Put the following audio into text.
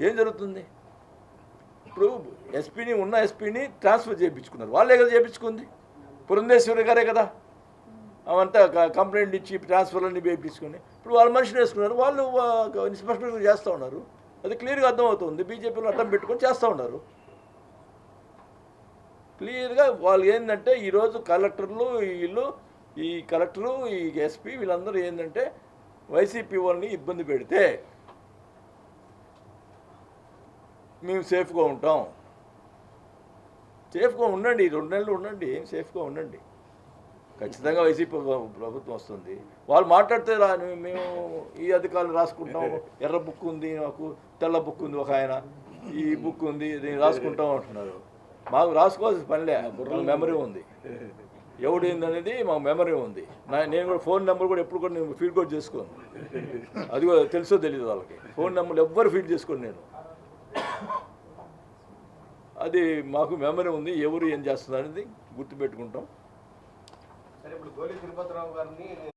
ఏం జరుగుతుంది? ఇప్పుడు ఎస్పీని ఉన్న ఎస్పీని ట్రాన్స్ఫర్ చేయించుకున్నారు. వాళ్ళే కదా చేయించుకుంది? పురంధేశ్వరి గారే కదా. అవంతా క- కంప్లైంట్ ఇచ్చి ట్రాన్స్ఫర్లన్నీ చేయించుకుని. ఇప్పుడు వాళ్ళ మనుషులు వేసుకున్నారు. వాళ్ళు ఇన్స్పెక్టర్ చేస్తూ ఉన్నారు. అది క్లియర్గా అర్థమవుతుంది. బీజేపీలో అడ్డం పెట్టుకొని చేస్తూ ఉన్నారు. క్లియర్గా వాళ్ళు ఏంటంటే ఈరోజు కలెక్టర్లు వీళ్ళు ఈ కలెక్టరు ఈ ఎస్పీ వీళ్ళందరూ ఏంటంటే వైసీపీ వాళ్ళని ఇబ్బంది పెడితే మేము సేఫ్గా ఉంటాం. సేఫ్గా ఉండండి రెండు నెలలు ఉండండి సేఫ్గా ఉండండి. ఖచ్చితంగా వైసీపీ ప్రభుత్వం వస్తుంది. వాళ్ళు మాట్లాడితే రా మేము ఈ అధికారులు రాసుకుంటాం ఎర్ర బుక్ ఉంది మాకు తెల్ల బుక్ ఉంది ఒక ఆయన. ఈ బుక్ ఉంది దీన్ని రాసుకుంటాం అంటున్నారు. మాకు రాసుకోవాల్సిన పనిలే మాకు మెమరీ ఉంది. ఎవడేందనేది మాకు మెమరీ ఉంది. నా నేను కూడా ఫోన్ నెంబర్ కూడా ఎప్పుడు కూడా నేను ఫీడ్ కూడా చేసుకోను. అది కూడా తెలుసో తెలియదు వాళ్ళకి. ఫోన్ నెంబర్లు ఎవ్వరు ఫీడ్ చేసుకోను నేను. అది మాకు మెమరీ ఉంది ఎవరు ఏం చేస్తున్నారు అనేది గుర్తుపెట్టుకుంటాం.